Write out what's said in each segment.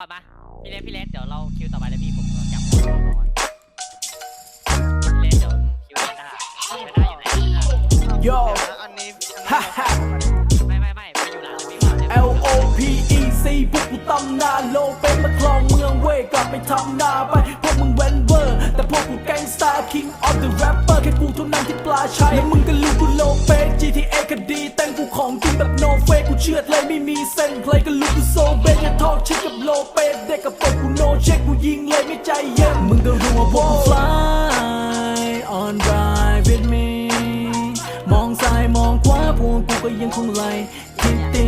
ก่อนมาพี่เลสพี่เลสเดี๋ยวเราคิวต่อไปเลยพี่ผมจับก่อนก่อนพี่เลสเดี๋ยวคิวเลสนะไม่ได้อยู่ไหนโยอันนี้ ฮ่าฮ่า พวกกูตำนาโลเป็นมาคลองเมืองเว้ยกลับไปทำนาไป พวกมึงเวนเวอร์ แต่พวกกูแก๊งสตาร์ King of the Rapper แค่กูเท่านั้นที่ปลาชัยแล้วมึงก็รู้กูโลเป GTA คดีแต่งกูของจริงแบบ no fake กูเชื่อเลยไม่มีเส้นเพลงก็รู้กูโซเบสอย่าทอกชิดกับโลเปเด็กกับปกกู no check กูยิงเลยไม่ใจเย็นมึงก็รู้ว่าพวกกู fly on ride with me มองซ้ายมองขวาพวกกูก็ยังคงไล่ ติ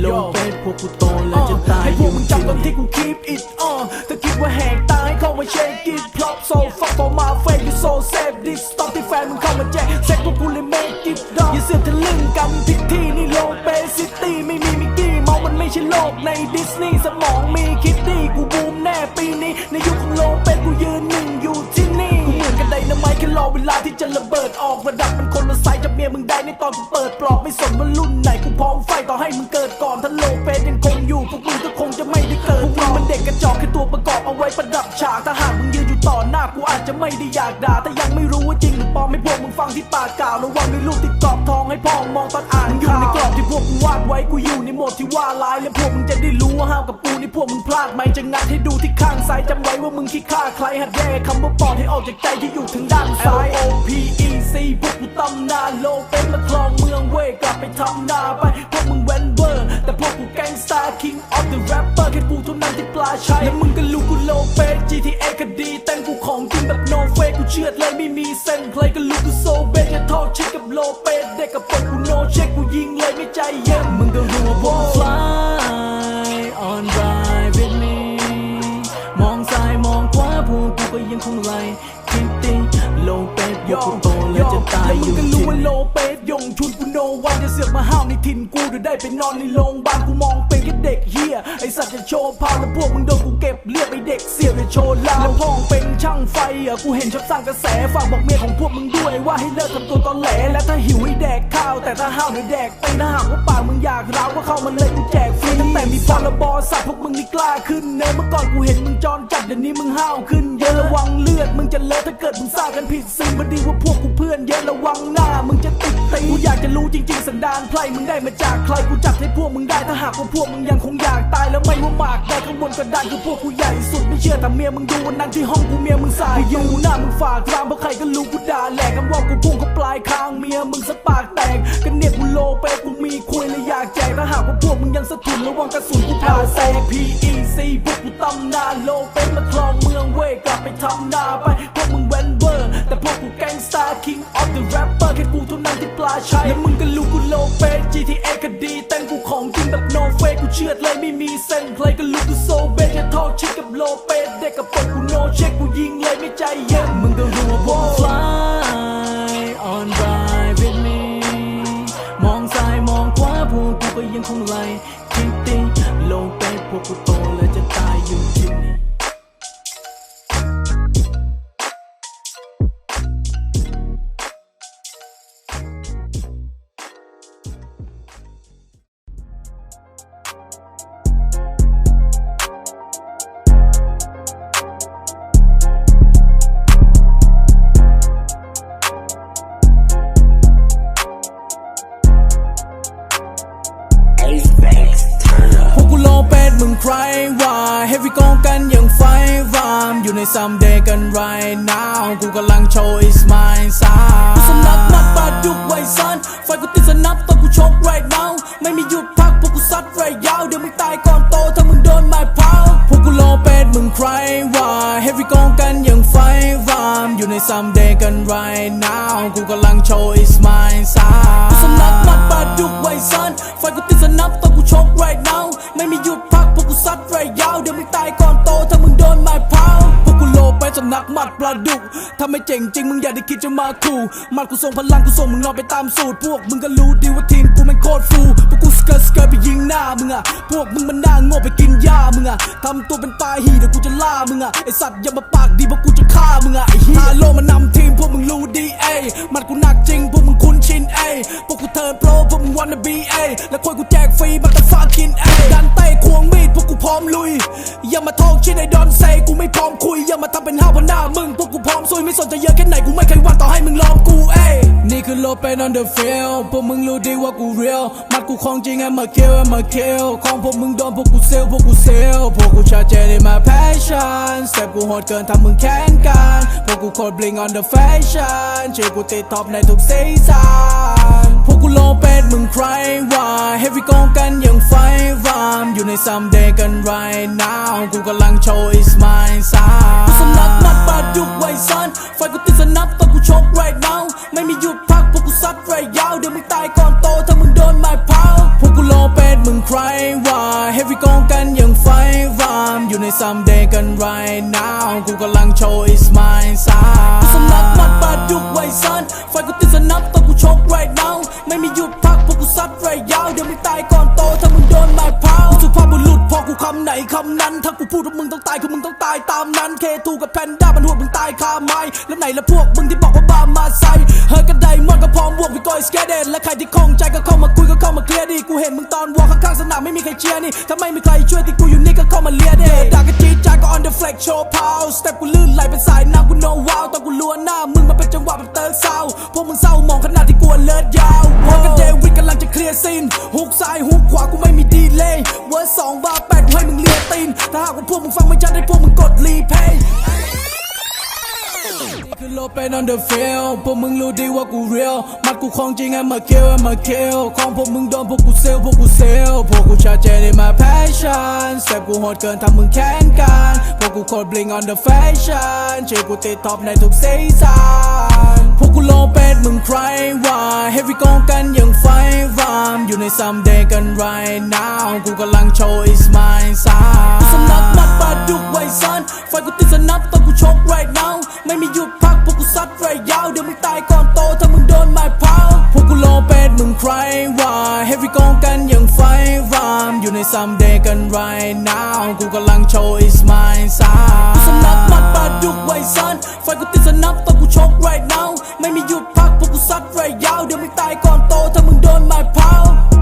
โลเป็นพวกกูโตแล้วจะตายให้พวกมึงจำตอนที่กู keep it on ถ้าคิดว่าแหกตายเข้ามา shake it plop so fuck for my face you so safe this stop ที่แฟนมึงเข้ามาแจกเซ็กพวกกูเลย make it dog อย่าเสือกทะลึ่งกันผิดที่นี่โลเปซิตี้ไม่มีมิกกี้เมามันไม่ใช่โลกในดิสนีย์สมองมีคิดดี้กูบูมแน่ปีนี้ในยุคของโลเปกูยืนหนึ่งอยู่ที่ ดนาไมต์แค่รอเวลาที่จะระเบิดออกระดับมันคนละไซส์จากเมียมึงได้ในตอนกูเปิดปลอกไม่สนว่ารุ่นไหนกูพร้อมไฟต่อให้มึงเกิดก่อนถ้าโลเปยังคงอยู่พวกมึงก็คงจะไม่ได้เกิดพวกมึงมันเด็กกระจอกแค่ตัวประกอบเอาไว้ประดับฉากถ้าหากมึงยืนอยู่ต่อหน้ากูอาจจะไม่ได้อยากด่าแต่ยังไม่รู้ว่าจริงหรือปลอมให้พวกมึงฟังที่ปากกล่าวระวังในลูกติดกรอบทองให้พ่อมองตอนอ่านข่าวอยู่ในกรอบที่พวกกูวาดไว้กูอยู่ ดที่ว่าร้ายและพวกมึงจะได้รู้ว่าห้าวกับกูนี่พวกมึงพลาดไหมจะงัดให้ดูที่ข้างซ้ายจำไว้ว่ามึงคิดฆ่าใครหัดแยกคำว่าปอดให้ออกจากใจที่อยู่ทางด้านซ้าย L O P E C พวกกูตำนานโลเป็นมาคลองเมืองเว้ยกลับไปทำนาไปพวกมึงเวนเวอร์แต่พวกกูแก๊งสตาร์ King of the Rapper แค่กูเท่านั้นที่ปลาชัยและมึงก็รู้กูโลเป GTA คดีแต่งกูของจริงแบบ no fake กูเชื่อดเลยไม่มีเส้นเพลงก็รู้กูโซเบสอย่าทอกชิดกับโลเปเด็กกับปกกู no check กูยิงเลยไม่ใจ งชุนกูโนวันจะเสือกมาห้าวในถิ่นกูเดี๋ยวได้ไปนอนในโรงพยาบาลกูมองเป็นแค่เด็กเฮียไอสัตว์จะโชว์พาวแล้วพวกมึงโดนกูเก็บเรียกไอเด็กเสียไปโชว์ลาวแล้วพ่องเป็นช่างไฟอะกูเห็นชอบสร้างกระแสฝากบอกเมียของพวกมึงด้วยว่าให้เลิกทำตัวตอนแหลและถ้าหิวให้แดกข้าว แต่ถ้าห้าวเดี๋ยวแดกไปถ้าหากว่าปากมึงอยากร้าวก็เข้ามาเลยกูแจกฟรีตั้งแต่มีพรบสัตว์พวกมึงนี่กล้าขึ้นเนินเมื่อก่อนกูเห็นมึงจอนจัดเดี๋ยวนี้มึงห้าวขึ้นเยอะระวังเลือดมึงจะเลอะถ้าเกิดมึงสร้างกันผิดสิ่งพอดีว่าพวกกูเพื่อนเยอะระวังนะ จะรู้จริงๆสันดานไพรมึงได้มาจากใครกูจัดให้พวกมึงได้ถ้าหากว่าพวกมึงยังคงอยากตายแล้วไม่ว่าหมากได้ข้างบนกระดานคือพวกกูใหญ่สุดไม่เชื่อแต่เมียมึงดูวันนั้นที่ห้องกูเมียมึงสายอยู่หน้ามึงฝากรามเพราะใครก็รู้กูด่าแหลกกันว่ากูพุ่งเขาปลายคางเมียมึงสะปากแตกกันเนี่ยกูโลเปกูมีคุยเลยอยากแจกถ้าหากว่าพวกมึงยังสะทุนระวังกระสุนกูผ่าแซ P E C พวกกูตำนานโลเป็นมาคลองเมืองเว้ยกลับไปทำนาไปพวกมึงเวนเวอร์แต่พวกกูแก๊งสตาร์ King of the Rapper แค่กูเท่า นั้นที่ปลาชัยและมึงก็รู้กูโลเป GTA คดีแต่งกูของจริงแบบ no fake กูเชื่อเลยไม่มีเส้นเพลงก็รู้กูโซเบสอย่ทอกชิดกับโลเปเด็กกับปกกู no check กูยิงเลยไม่ใจเย็นมึงก็รู้ว่าพว fly on ride with me มองซ้ายมองขวาพวกกูก็ยังคงไล่คิดติโลเปพวกกูโตแล้วจะตายอยู่ที่นี่ามอยู่ในซัมเดย์กัน right now กูกำลังโชว์ is my side กูสนับนัดปาดุกไว้ซันไฟกูติดสนับตอนกูชก right now ไม่มีหยุดพักพวกกูซัดไรยาว เดี๋ยวมึงตายก่อนโตถ้ามึงโดนไม้เผาพวกกูโลเป็ดมึงใครว่า เฮฟวี่กองกันอย่างไฟรามอยู่ในซัมเดย์กัน right now กูกำลังโชว์ is my side กูสนับนัดปาดุกไว้ซันไฟกูติดสนับตอนกูชก right now ไม่มีหยุดพักพวกกูซัดไรยาว เดี๋ยวมึงตายก่อน ปลาดุก ถ้าไม่เจ๋งจริงมึงอย่าได้คิดจะมาขู่มัดกูส่งพลังกูส่งมึงนอนไปตามสูตร พวกมึงก็รู้ดีว่าทีมกูแมันโคตรฟูพวกกูสเกิร์ตสเกิร์ตไปยิงหน้ามึงอะพวกมึงมันน้าโง่ไปกินหญ้ามึงอะทำตัวเป็นปลาหีเดี๋ยวกูจะล่ามึงอะไอสัตว์อย่ามาปากดีเพราะกูจะฆ่ามึงอะไอเฮียฮาโลมานำทีมพวกมึงรู้ดีเอหมัดกูหนักจริงพวกมึงคุ้นชินเอพวกกูเทิร์นโปรพวกมึงวันนบีเอแล้วควยกูแจกฟรีมันแต่ฟากินเอดันเต้ควงมีดพวกกูพร้อมลุยอย่ามาทองชิดไอ้ดอนเซกูไม่พร้อมคุยอย่ามาทำเป็นห้าวพันหน้ามึงพวกกูพร้อมซุยไม่สนใจเยอะแค่ไหนกูไม่เคยหวันต่อให้มึงล้องกูเอ้ยนี่คือโลเป็น on the field พวกมึงรู้ดีว่ากู real มัดกูของจริง I'm a kill I'm a kill ของพวกมึงโดนพวกกูเซลพวกกูเซลพวกกูชัดเจนใน my passion สเต็ปกูโหดเกินทำมึงแค้นกันพวกกูโคตร bling on the fashion ชื่อกูติดท็อปในทุกซีซั่นพวกกูโลเป็นมึงใครวะ heavy กองกันอย่างไฟรามอยู่ใน someday กัน right now กูกำลังโชว์ is mine ซากูสนัยุกไวซันไฟกูติดสนับตอนกูชก right now ไม่มีหยุดพักพวกกูซัดไรยาว เดี๋ยวมึงตายก่อนโต ถ้ามึงโดนไม้เผาพวกกูโลเป็นมึงใครวะ heavy กองกันอย่างไฟรามอยู่ใน someday กัน right now กูกำลังโชว์ is mine ซากูสนับนัดบาดยุกไว้ซันไฟกูติดสนับตอนกูชก right now ไม่มีหยุดพักพวกกูซัดไรยาว เดี๋ยวมึงตายก่อนโต ถ้ามึงโดนไม้เผาสุภาพบุรุษพอกูคำไหนคำนั้นถ้ากูพูด ว่ามึงต้องตายคือมึงต้องตามนั้นเคทูกับแพนด้ามันหัวมึงตายคาไม้แล้วไหนละพวกมึงที่บอกว่าบ้ามาใส่เฮ้ยกันไดมอนก็พร้อมบวกวิกอยสเกเดนและใครที่คงใจก็เข้ามาคุยก็เข้ามาเคลียร์ดิกูเห็นมึงตอนวอลข้างๆสนามไม่มีใครเชียร์นี่ถ้าไม่มีใครช่วยที่กูอยู่นี่ก็เข้ามาเลียเดด่ากันจีดจาก็ on the flex show pow สเต็ปกูลื่นไหลเป็นสายน้ำกู know wow ตอนกูลัวนหน้ามึงมาเป็นจังหวะแบบเติร์กเศร้าพวกมึงเศร้ามองขนาดที่กลัวเลิศยาวพอกันเด เคลียร์ซีนฮุกซ้ายฮุกขวากูไม่มีดีเลย์เวอร์สองบาร์แปดให้มึงเลียตีน ถ้าหากว่าพวกมึงฟังไม่ชัดให้พวกมึงกดรีเพย์คือโลเป็น on the field พวกมึงรู้ดีว่ากู real มัดกูของจริง I'm a kill I'm a kill ของพวกมึงโดนพวกกูเซลพวกกูเซลพวกกูชัดเจนใน my passion สเต็ปกูโหดเกินทำมึงแค้นกัน พวกกูโคตร bling on the fashion ชื่อกูติดท็อปในทุกซีซั่นพวกกูโลเป็นมึงใครวะ heavy กองกันอย่างไฟ ใน someday กันไร now กูกำลังโชว์ is mine sound สนับมัดปาดุกไว้ซันไฟกูติดสนับตอนกูชก right now ไม่มีหยุดพักพวกกูซัดไรยาวเดี๋ยวมึงตายก่อนโตถ้ามึงโดนไม้พาวพวกกูรอเป็ดมึงใครว่าเฮฟวี่กองกันอย่างไฟรามอยู่ใน someday กัน right now กูกำลังโชว์ is mine sound สนับมัดปาดุกไว้ซันไฟกูติดสนับตอนกูชก right now ไม่มีหยุดพักพวกกูซัดไรยาวเดี๋ยวมึงตายก่อนโตถ้ามึงโดน my power